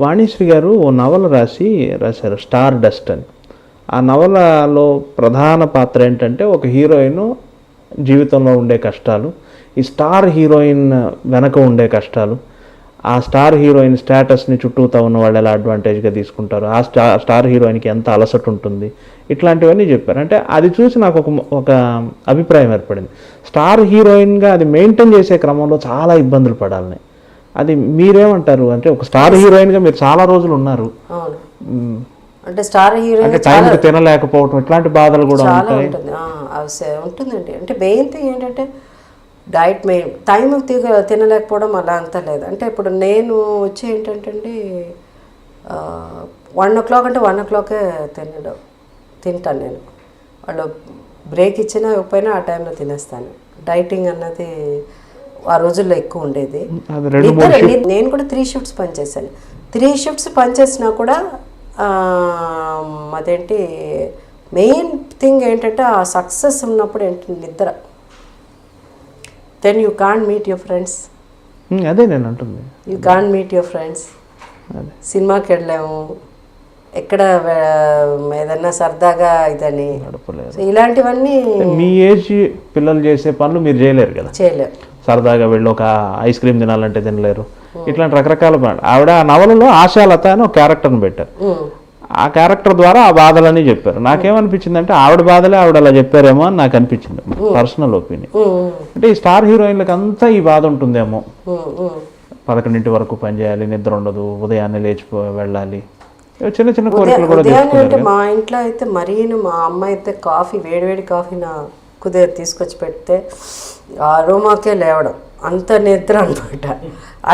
వాణిశ్రీ గారు ఓ నవల రాసి రాశారు స్టార్ డస్ట్ అని. ఆ నవలలో ప్రధాన పాత్ర ఏంటంటే ఒక హీరోయిన్ జీవితంలో ఉండే కష్టాలు ఈ స్టార్ హీరోయిన్ వెనక ఉండే కష్టాలు ఆ స్టార్ హీరోయిన్ స్టేటస్ని చుట్టూతా ఉన్న వాళ్ళు ఎలా అడ్వాంటేజ్గా తీసుకుంటారు? ఆ స్టార్ స్టార్ హీరోయిన్కి ఎంత అలసట ఉంటుంది? ఇట్లాంటివన్నీ చెప్పారు. అంటే అది చూసి నాకు ఒక ఒక అభిప్రాయం ఏర్పడింది. స్టార్ హీరోయిన్గా అది మెయింటైన్ చేసే క్రమంలో చాలా ఇబ్బందులు పడాలని. అది మీరేమంటారు? అంటే ఒక స్టార్ హీరోయిన్గా మీరు చాలా రోజులు ఉన్నారు. అంటే స్టార్ హీరోయిన్ టైంకి తినలేకపోవటం ఇట్లాంటి బాధలు కూడా ఉంటాయి. ఉంటుందండి. అంటే మెయిన్ థింగ్ ఏంటంటే డైట్ మెయిన్ టైం తిగ తినలేకపోవడం అలా అంతా లేదు. అంటే ఇప్పుడు నేను వచ్చి ఏంటంటే అండి వన్ ఓ క్లాక్ అంటే వన్ ఓ క్లాకే తినడం తింటాను నేను. వాళ్ళు బ్రేక్ ఇచ్చినా ఇవ్వకపోయినా ఆ టైంలో తినేస్తాను. డైటింగ్ అన్నది ఆ రోజుల్లో ఎక్కువ ఉండేది. నేను కూడా త్రీ షిఫ్ట్స్ పనిచేశాను త్రీ షిఫ్ట్స్ పనిచేసినా కూడా అదేంటి మెయిన్ థింగ్ ఏంటంటే ఆ సక్సెస్ ఉన్నప్పుడు ఏంటి నిద్ర. Then you can't meet your friends అదే నేను అంటుంది. You can't meet your friends సినిమాకి వెళ్ళాము. ఎక్కడ ఏదన్నా సరదాగా ఇదని. ఇలాంటివన్నీ మీ ఏజ్ పిల్లలు చేసే పనులు మీరు చేయలేరు కదా? చేయలేము సరదాగా వెళ్ళి ఒక ఐస్ క్రీమ్ తినాలంటే తినలేరు. ఇట్లాంటి రకరకాల ఆవిడ ఆ నవలలో ఆశాలత అని ఒక క్యారెక్టర్ని పెట్టారు. ఆ క్యారెక్టర్ ద్వారా ఆ బాధలని చెప్పారు. నాకేమనిపించింది అంటే ఆవిడ బాధలే ఆవిడ అలా చెప్పారేమో అని నాకు అనిపించింది. పర్సనల్ ఒపీనియన్ అంటే ఈ స్టార్ హీరోయిన్లకు అంతా ఈ బాధ ఉంటుందేమో. పదకొండింటి వరకు పని చేయాలి నిద్ర ఉండదు ఉదయాన్నే లేచిపో వెళ్ళాలి. చిన్న చిన్న కోరికలు కూడా అంటే మా ఇంట్లో అయితే మరీను మా అమ్మ అయితే కాఫీ వేడివేడి కాఫీ నా కుదిరి తీసుకొచ్చి పెడితే ఆ రూమాకే లేవడం. అంత నిద్ర అనమాట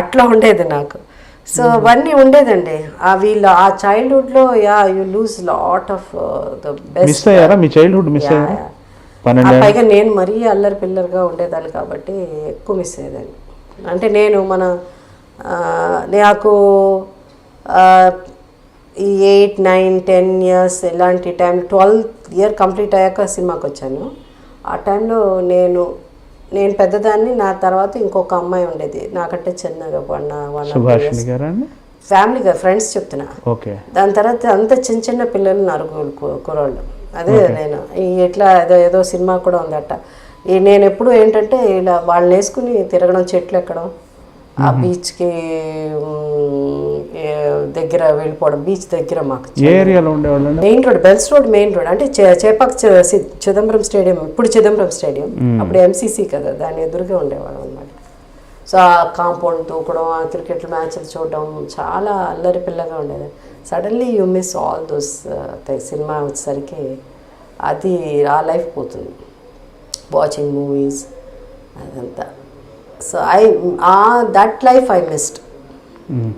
అట్లా ఉండేది నాకు. సో అవన్నీ ఉండేదండి. ఆ వీళ్ళు ఆ చైల్డ్హుడ్లో ya you lose lot of the best miss అయ్యారా? మీ చైల్డ్హుడ్ మిస్ అయ్యారా? పైగా నేను మరీ అల్లరి పిల్లర్గా ఉండేదాన్ని కాబట్టి ఎక్కువ మిస్ అయ్యేదాన్ని. అంటే నేను మన నాకు ఈ ఎయిట్ నైన్ టెన్ ఇయర్స్ ఇలాంటి టైం ట్వెల్త్ ఇయర్ కంప్లీట్ అయ్యాక సినిమాకి వచ్చాను ఆ టైంలో నేను నేను పెద్దదాన్ని నా తర్వాత ఇంకొక అమ్మాయి ఉండేది. నాకంటే చిన్నగా వన్ వన్ ఫ్యామిలీగా ఫ్రెండ్స్ చెప్తున్నా. దాని తర్వాత అంత చిన్న చిన్న పిల్లలు నరుగులు కు- కుర్రోళ్ళు. అదే నేను. ఎట్లా ఏదో ఏదో సినిమా కూడా ఉందట. నేను ఎప్పుడు ఏంటంటే ఇలా వాళ్ళని వేసుకుని తిరగడం చెట్లు ఎక్కడం ఆ బీచ్కి దగ్గర వెళ్ళిపోవడం బీచ్ దగ్గర మాకు ఏరియాలో ఉండేవాళ్ళండి main road bells road main road. అంటే చేపాక్ చిదంబరం స్టేడియం ఇప్పుడు చిదంబరం స్టేడియం. అప్పుడు ఎంసీసీ కదా దాని ఎదురుగా ఉండేవాళ్ళం అనమాట సో ఆ కాంపౌండ్ దూకడం ఆ క్రికెట్ మ్యాచ్లు చూడడం చాలా అల్లరి పిల్లగా ఉండేది. Suddenly you miss all those cinema వచ్చేసరికి అది ఆ లైఫ్ పోతుంది. వాచింగ్ మూవీస్ అదంతా. So I uh that life I missed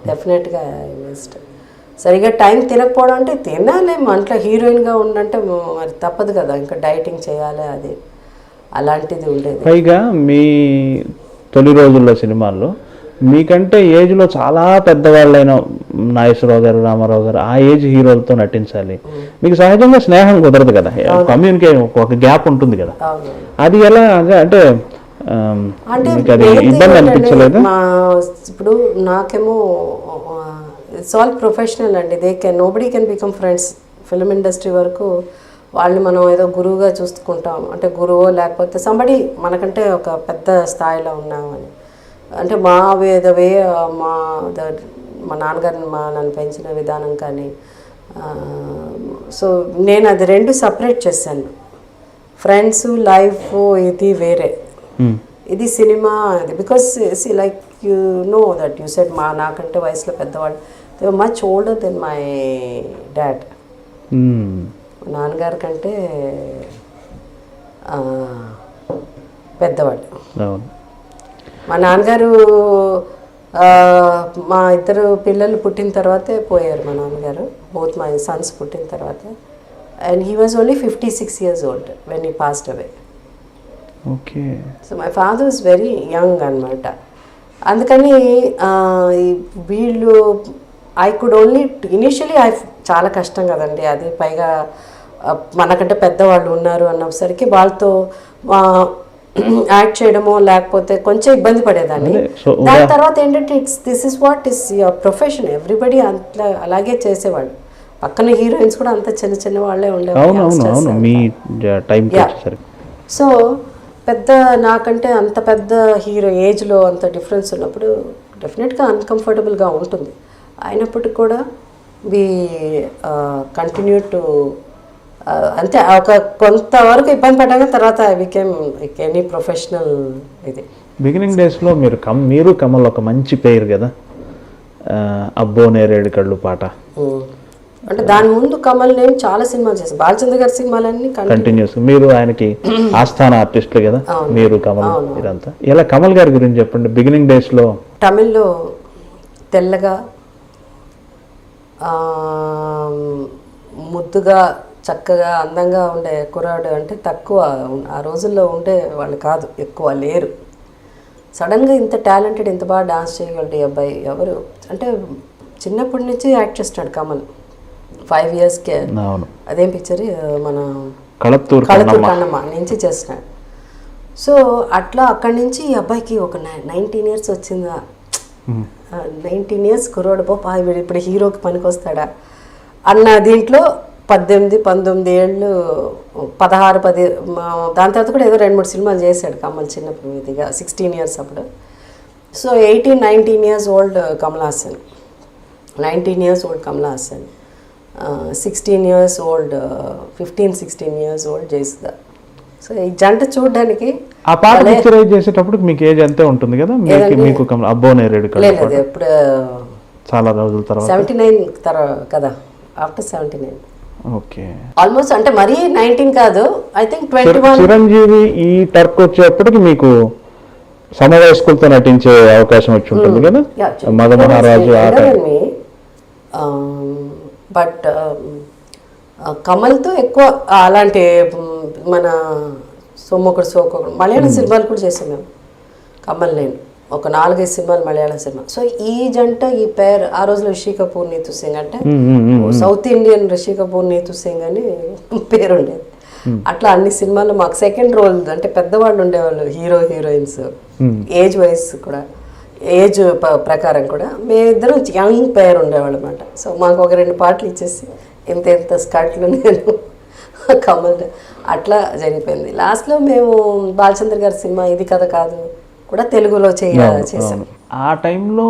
డెఫినెట్గా ఐ మిస్డ్ సరిగా టైం తినకపోవడం అంటే తినాలి. మంట్లో హీరోయిన్గా ఉండంటే మరి తప్పదు కదా. ఇంకా డైటింగ్ చేయాలి అది. అలాంటిది ఉండేది. పైగా మీ తొలి రోజుల్లో సినిమాల్లో మీకంటే ఏజ్లో చాలా పెద్దవాళ్ళైన నాగేశ్వరరావు గారు రామారావు గారు ఆ ఏజ్ హీరోలతో నటించాలి. మీకు సహజంగా స్నేహం కుదరదు కదా. కమ్యూనికేషన్ ఒక గ్యాప్ ఉంటుంది కదా. అది ఎలా అంటే ఇబ్బంది అనిపించలేదు? మా ఇప్పుడు నాకేమో ఇట్స్ ఆల్ ప్రొఫెషనల్ అండి. They can nobody can become friends film industry వరకు వాళ్ళని మనం ఏదో గురువుగా చూసుకుంటాం. అంటే గురువు లేకపోతే సంబడి మనకంటే ఒక పెద్ద స్థాయిలో ఉన్నామని. అంటే మా వే ద వే మా ద మా నాన్నగారిని మా నన్ను పెంచిన విధానం కానీ సో నేను అది రెండు సపరేట్ చేశాను. ఫ్రెండ్స్ లైఫ్ ఇది వేరే. ఇది సినిమా ఇది because like you know that you said మా నాకంటే వయసులో పెద్దవాళ్ళు. They much older then my dad నాన్నగారి కంటే పెద్దవాళ్ళు. మా నాన్నగారు మా ఇద్దరు పిల్లలు పుట్టిన తర్వాతే పోయారు మా నాన్నగారు. బోత్ మై సన్స్ పుట్టిన తర్వాత. And he was only fifty six years old when he passed away okay. So my father is very young అనమాట అందుకని వీళ్ళు I could only initially I చాలా కష్టం కదండి. అది పైగా మనకంటే పెద్దవాళ్ళు ఉన్నారు అన్నసరికి వాళ్ళతో యాక్ట్ చేయడమో లేకపోతే కొంచెం ఇబ్బంది పడేదాన్ని. దాని తర్వాత ఏంటంటే it's this is what is your profession everybody అట్లా అలాగే చేసేవాళ్ళు. పక్కన హీరోయిన్స్ కూడా అంత చిన్న చిన్న వాళ్ళే ఉండేవాళ్ళు. సో పెద్ద నాకంటే అంత పెద్ద హీరో ఏజ్లో అంత డిఫరెన్స్ ఉన్నప్పుడు డెఫినెట్గా అన్కంఫర్టబుల్గా ఉంటుంది. అయినప్పటికీ కూడా వి కంటిన్యూ టు అంతే ఒక కొంతవరకు ఇబ్బంది పడ్డాక తర్వాత ఐ బికేమ్ ఎనీ ప్రొఫెషనల్ ఇది. బిగినింగ్ డేస్లో మీరు కమ్ మీరు కమల్ ఒక మంచి పేరు కదా? అబ్బో నేరేడు కళ్ళు పాట. అంటే దాని ముందు కమల్ నేను చాలా సినిమాలు చేశాను బాలచంద్ర గారి సినిమాలన్నీ కంటిన్యూ కంటిన్యూస్ మీరు ఆయనకి ఆస్థాన ఆర్టిస్టులు కదా? మీరు కమల్ ఇదంతా ఇలా కమల్ గారి గురించి చెప్పండి. బిగినింగ్ డేస్లో తమిళ్ళో తెల్లగా ముద్దుగా చక్కగా అందంగా ఉండే కుర్రాడు అంటే తక్కువ ఆ రోజుల్లో ఉండే వాళ్ళు కాదు. ఎక్కువ లేరు. సడన్గా ఇంత టాలెంటెడ్ ఇంత బాగా డాన్స్ చేయగలడు ఈ అబ్బాయి ఎవరు? అంటే చిన్నప్పటి నుంచి యాక్ట్ చేస్తున్నాడు కమల్. ఫైవ్ ఇయర్స్కే అవును. అదేం పిక్చర్ మన కళత్తూరు కళతూరు కన్నమ్మ. నుంచి చేస్తున్నాడు సో అట్లా అక్కడి నుంచి ఈ అబ్బాయికి ఒక నైన్టీన్ ఇయర్స్ వచ్చిందా. నైన్టీన్ ఇయర్స్ కుర్రోడు పాప వీడు ఇప్పుడు హీరోకి పనికొస్తాడా? అన్న దీంట్లో పద్దెనిమిది పంతొమ్మిది ఏళ్ళు పదహారు పది దాని తర్వాత కూడా ఏదో రెండు మూడు సినిమాలు చేశాడు కమల్ చిన్నప్పుడు ఇదిగా సిక్స్టీన్ ఇయర్స్ అప్పుడు. So eighteen nineteen years old Kamal Haasan nineteen years old Kamal Haasan sixteen years old fifteen sixteen years old Jayasudha so ఈ జంట చూడడానికి ఆ పాట పిక్చరైజ్ చేసేటప్పుడు మీకు ఏజ్ అంతే ఉంటుంది కదా? మీకు మీకు కమల్ అబ్బో నేరేడు కళ్ళు లేదు ఎప్పుడు చాలా రోజుల తర్వాత. సెవెంటీ నైన్ తర్వాత కదా after seventy nine okay. Almost అంటే మరీ నైన్టీన్ కాదు I think twenty one Chiranjeevi ఈ టర్క్ వచ్చేప్పటికి మీకు సమవయస్కులతో నటించే అవకాశం వచ్చి ఉంటుంది కదా? మగ మహారాజు ఆ టైం బట్ కమల్తో ఎక్కువ అలాంటి మన సొమ్మొకడు సోకొకడు మలయాళం సినిమాలు కూడా చేసాం మేము. కమల్ నేను. ఒక నాలుగైదు సినిమాలు మలయాళం సినిమా. సో ఈ జంట ఈ పేరు ఆ రోజులో రిషి కపూర్ నీతు సింగ్ అంటే సౌత్ ఇండియన్ రిషి కపూర్ నీతు సింగ్ అని పేరు ఉండేది అట్లా అన్ని సినిమాల్లో మాకు సెకండ్ రోల్ అంటే పెద్దవాళ్ళు ఉండేవాళ్ళు హీరో హీరోయిన్స్. ఏజ్ వైస్ కూడా. ఏజ్ ప్రకారం కూడా మేమిద్దరం యంగ్ పేర్ ఉండేవాళ్ళు అనమాట సో మాకు ఒక రెండు పాటలు ఇచ్చేసి ఇంత ఇంత స్కర్ట్లు నేను కమల్ అట్లా జరిగిపోయింది. లాస్ట్లో మేము బాలచంద్ర గారి సినిమా ఇది కథ కాదు కూడా తెలుగులో చేయ చేసాం ఆ టైంలో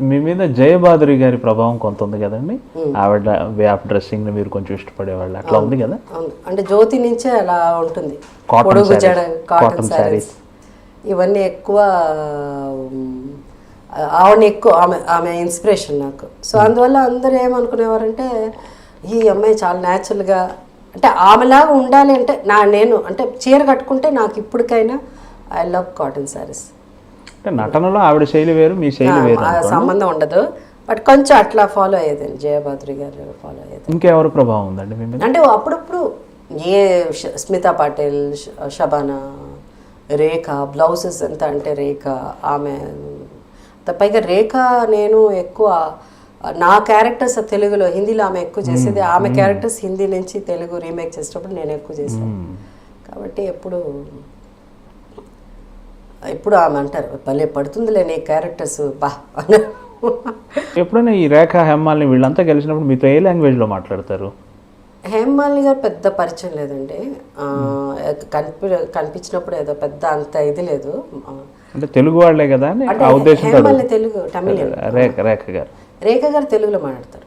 మీ మీద జయబాదురి గారి ప్రభావం కొంత ఉంది కదండి. ఆవిడ వే ఆఫ్ డ్రెస్సింగ్ మీరు కొంచెం ఇష్టపడేవాళ్ళు. అట్లా ఉంది కదా? అంటే జ్యోతి నుంచే అలా ఉంటుంది. కాటన్ శారీస్ ఇవన్నీ ఎక్కువ ఉమ్, ఆవిడని ఎక్కువ ఆమె ఆమె ఇన్స్పిరేషన్ నాకు. సో అందువల్ల అందరూ ఏమనుకునేవారంటే ఈ అమ్మాయి చాలా న్యాచురల్గా అంటే ఆమెలాగా ఉండాలి అంటే నా నేను అంటే చీర కట్టుకుంటే నాకు ఇప్పటికైనా ఐ లవ్ కాటన్ శారీస్ నటనలో ఆవిడ శైలి వేరు మీ శైలి వేరు సంబంధం ఉండదు. బట్ కొంచెం అట్లా ఫాలో అయ్యేది జయభద్రి గారు ఫాలో అయ్యేది. ఇంకెవరు ప్రభావం ఉందండి అంటే అప్పుడప్పుడు ఏ స్మితా పాటిల్ షబానా రేఖ బ్లౌజెస్ ఎంత అంటే రేఖ ఆమె పైగా రేఖ నేను ఎక్కువ నా క్యారెక్టర్స్ తెలుగులో హిందీలో ఆమె ఎక్కువ చేసేది ఆమె క్యారెక్టర్స్ హిందీ నుంచి తెలుగు రీమేక్ చేసేటప్పుడు నేను ఎక్కువ చేశాను కాబట్టి ఎప్పుడు ఎప్పుడు ఆమె అంటారు భలే పడుతుందిలే నీ క్యారెక్టర్స్ బా. ఎప్పుడైనా ఈ రేఖ హెమ్మాల్ని వీళ్ళంతా కలిసినప్పుడు మీతో ఏ లాంగ్వేజ్లో మాట్లాడతారు? హేమాలిని గారు పెద్ద పరిచయం లేదండి. కనిపి కనిపించినప్పుడు ఏదో పెద్ద అంత ఇది లేదు. అంటే తెలుగు వాళ్ళే కదా అని ఆ ఉద్దేశంతో తెలుగు తమిళం రేఖ రేఖ గారు. రేఖ గారు తెలుగులో మాట్లాడతారు.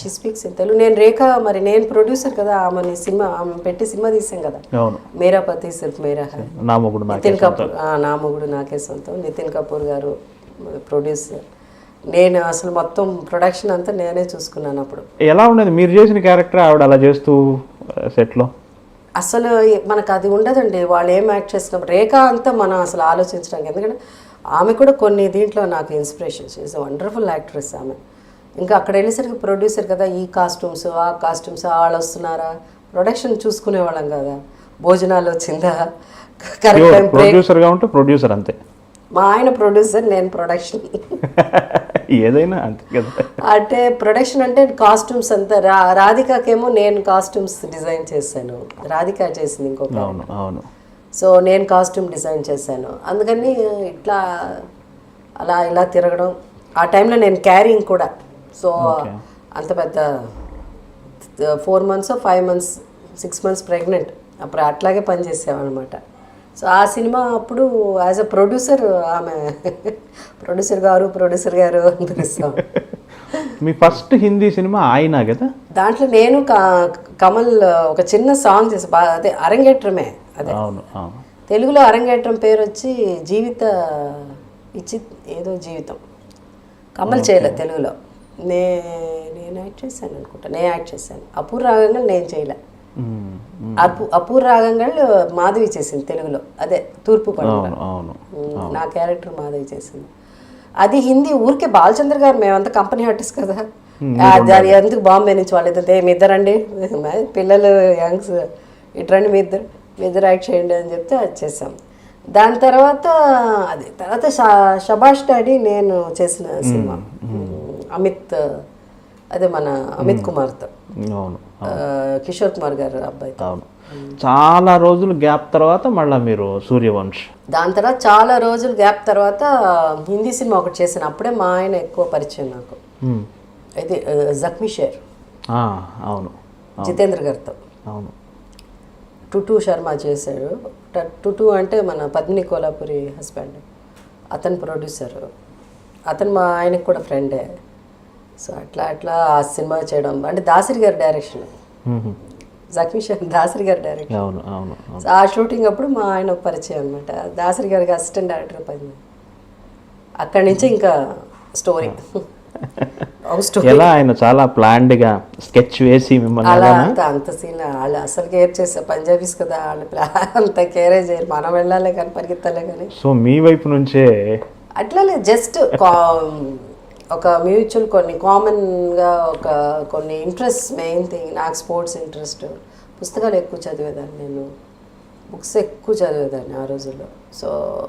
She speaks in Telugu. నేను రేఖ మరి నేను ప్రొడ్యూసర్ కదా ఆమెని సినిమా ఆమె పెట్టి సినిమా తీసాం కదా. అవును. మేరా పతి సిర్ఫ్ మేరా హై. నా మొగుడు నాకే నితిన్ కపూర్ ఆ, నా మొగుడు నాకే సొంతం. నితిన్ కపూర్ గారు ప్రొడ్యూసర్ నేను అసలు మొత్తం ప్రొడక్షన్ అంతా నేనే చూసుకున్నాను అప్పుడు. ఎలా ఉండేది? మీరు చేసిన క్యారెక్టర్ ఆవిడ అలా చేస్తూ సెట్లో అసలు మనకు అది ఉండదండి. వాళ్ళు ఏం యాక్ట్ చేసినప్పుడు రేఖ అంతా మనం అసలు ఆలోచించడానికి. ఎందుకంటే ఆమె కూడా కొన్ని దీంట్లో నాకు ఇన్స్పిరేషన్ ఈజ్ వండర్ఫుల్ యాక్ట్రెస్ ఆమె. ఇంకా అక్కడ వెళ్ళేసరికి ప్రొడ్యూసర్ కదా ఈ కాస్ట్యూమ్స్ ఆ కాస్ట్యూమ్స్ వాళ్ళు వస్తున్నారా? ప్రొడక్షన్ చూసుకునేవాళ్ళం కదా. భోజనాలు వచ్చిందా? కరెక్ట్ ప్రొడ్యూసర్గా ఉంటే ప్రొడ్యూసర్ అంతే. మా ఆయన ప్రొడ్యూసర్ నేను ప్రొడక్షన్ ఏదైనా అంతే కదా. అంటే ప్రొడక్షన్ అంటే కాస్ట్యూమ్స్ అంతా. రా రాధికాకేమో నేను కాస్ట్యూమ్స్ డిజైన్ చేశాను. రాధిక చేసింది ఇంకొక అవును అవును. సో నేను కాస్ట్యూమ్ డిజైన్ చేశాను. అందుకని ఇట్లా అలా ఇలా తిరగడం. ఆ టైంలో నేను క్యారింగ్ కూడా. సో అంత పెద్ద four months five months six months pregnant. అప్పుడు అట్లాగే పనిచేసామన్నమాట సో ఆ సినిమా అప్పుడు యాజ్ అ ప్రొడ్యూసర్ ఆమె ప్రొడ్యూసర్ గారు ప్రొడ్యూసర్ గారు అని పిలుస్తాం. మీ ఫస్ట్ హిందీ సినిమా ఆయన కదా? దాంట్లో నేను కమల్ ఒక చిన్న సాంగ్ చేసి. అదే అరంగేట్రమే అదే. అవును తెలుగులో అరంగేట్రం పేరు వచ్చి జీవిత ఇచ్చి ఏదో జీవితం. కమల్ చేయలే తెలుగులో. నే నేను యాక్ట్ చేశాను అనుకుంటా. నేను యాక్ట్ చేశాను. అపూర్ రాగంగా నేను చేయలే. మ్మ్. అపు అపూర్ రాగంగా మాధవి చేసింది తెలుగులో. అదే తూర్పు ఉమ్, నా క్యారెక్టర్ మాధవి చేసింది. అది హిందీ ఊరికే బాలచంద్ర గారు మేమంతా కంపెనీ ఆర్టిస్ట్ కదా. దాని ఎందుకు బాంబే నుంచి వాళ్ళిద్దరు మీ ఇద్దరండి పిల్లలు యంగ్స్ ఇట్రండి మీ ఇద్దరు మీ ఇద్దరు యాక్ట్ చేయండి అని చెప్తే అది చేసాం దాని తర్వాత అది తర్వాత షబాష్ డాడీ నేను చేసిన సినిమా. అమిత్ అదే మన అమిత్ కుమార్తో. అవును కిషోర్ కుమార్ గారు అబ్బాయితో అవును. చాలా రోజులు గ్యాప్ తర్వాత మళ్ళీ మీరు సూర్యవంశ్. దాని తర్వాత చాలా రోజులు గ్యాప్ తర్వాత హిందీ సినిమా ఒకటి చేశాను అప్పుడే మా ఆయన ఎక్కువ పరిచయం నాకు. అయితే జఖ్మీ షేర్. అవును జితేంద్ర గారితో. అవును. టుటూ శర్మ చేశాడు. టుటూ అంటే మన పద్మిని కోలాపురి హస్బెండ్. అతను ప్రొడ్యూసర్ అతను మా ఆయనకు కూడా ఫ్రెండే సో అట్లా అట్లా ఆ సినిమా చేయడం. అంటే దాసరి గారి డైరెక్షన్ షేర్ దాసరి గారి డైరెక్షన్ అవును అవును ఆ షూటింగ్ అప్పుడు మా ఆయన పరిచయం అనమాట దాసరి గారికి అసిస్టెంట్ డైరెక్టర్ పని. అక్కడి నుంచి ఇంకా స్టోరీ ఎలా ఆయన చాలా ప్లాన్డ్గా స్కెచ్ వేసి మిమ్మల్ని అంత అంత సీన్ వాళ్ళు అసలు కేర్ చేసే పంజాబీస్ కదా వాళ్ళు అంత కేరే చేయరు. మనం వెళ్ళాలి కానీ పరిగెత్తాలే కానీ. సో మీ వైపు నుంచే అట్లనే జస్ట్ ఒక మ్యూచువల్ కొన్ని కామన్గా ఒక కొన్ని ఇంట్రెస్ట్ మెయిన్ థింగ్ నాకు స్పోర్ట్స్ ఇంట్రెస్ట్ పుస్తకాలు ఎక్కువ చదివేదాన్ని నేను. బుక్స్ ఎక్కువ చదివేదాన్ని ఆ రోజుల్లో. సో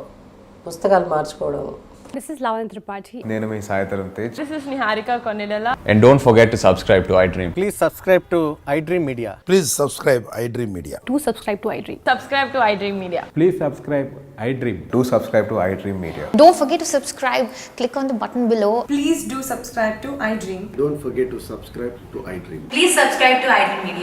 పుస్తకాలు మార్చుకోవడం This is Lavan Tripathi. నేను మీ Sai Dharam Tej This is Niharika Konilala. And don't forget to subscribe to iDream Please subscribe to iDream Media. Please subscribe iDream Media. Do subscribe to iDream. Subscribe to iDream Media. Please subscribe iDream. To subscribe to iDream media Don't forget to subscribe. Click on the button below. Please do subscribe to iDream. Don't forget to subscribe to iDream. Please subscribe to iDream Media.